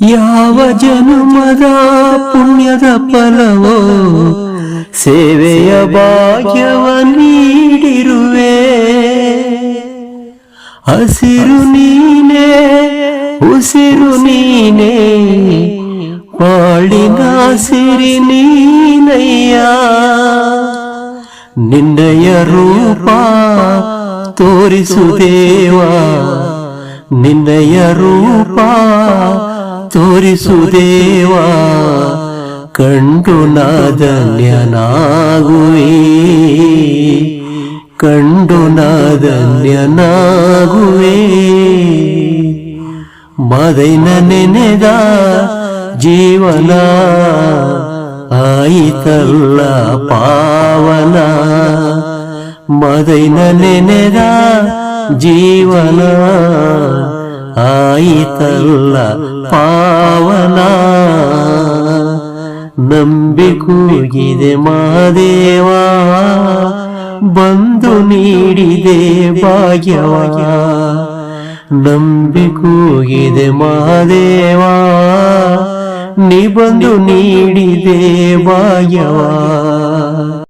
ಯಾವ ಜನುಮದ ಪುಣ್ಯದ ಫಲವೋ, ಸೇವೆಯ ಭಾಗ್ಯವ ನೀಡಿರುವೆ. ಹಸಿರು ನೀನೇ, ಉಸಿರು ನೀನೇ ಬಾಳಿನ ಸಿರಿ ನೀನಯ್ಯ. ನಿನ್ನಯ ರೂಪ ತೋರಿಸುದೇವಾ ನಿನ್ನಯ ರೂಪ ತೋರಿಸುದೇವಾ ಕಂಡು ನಾದನ್ಯನಾಗುವೆ ಕಂಡು ನಾದನ್ಯನಾಗುವೆ ಮದೈನ ನೆನೆದ ಜೀವನ ಆಯಿತಲ್ಲ ಪಾವನ. ಮದೈನ ನೆನೆದ ಜೀವನ ಆಯಿತಲ್ಲ ಪಾವನ? ನಂಬಿಕೂಗಿದೆ ಮಾದೇವಾ ಬಂದು ನೀಡಿದೆ ಭಾಗ್ಯವ. ನಂಬಿಕೂಗಿದೆ ಮಾದೇವಾ ನೀ ಬಂದು ನೀಡಿದೆ ಭಾಗ್ಯವ.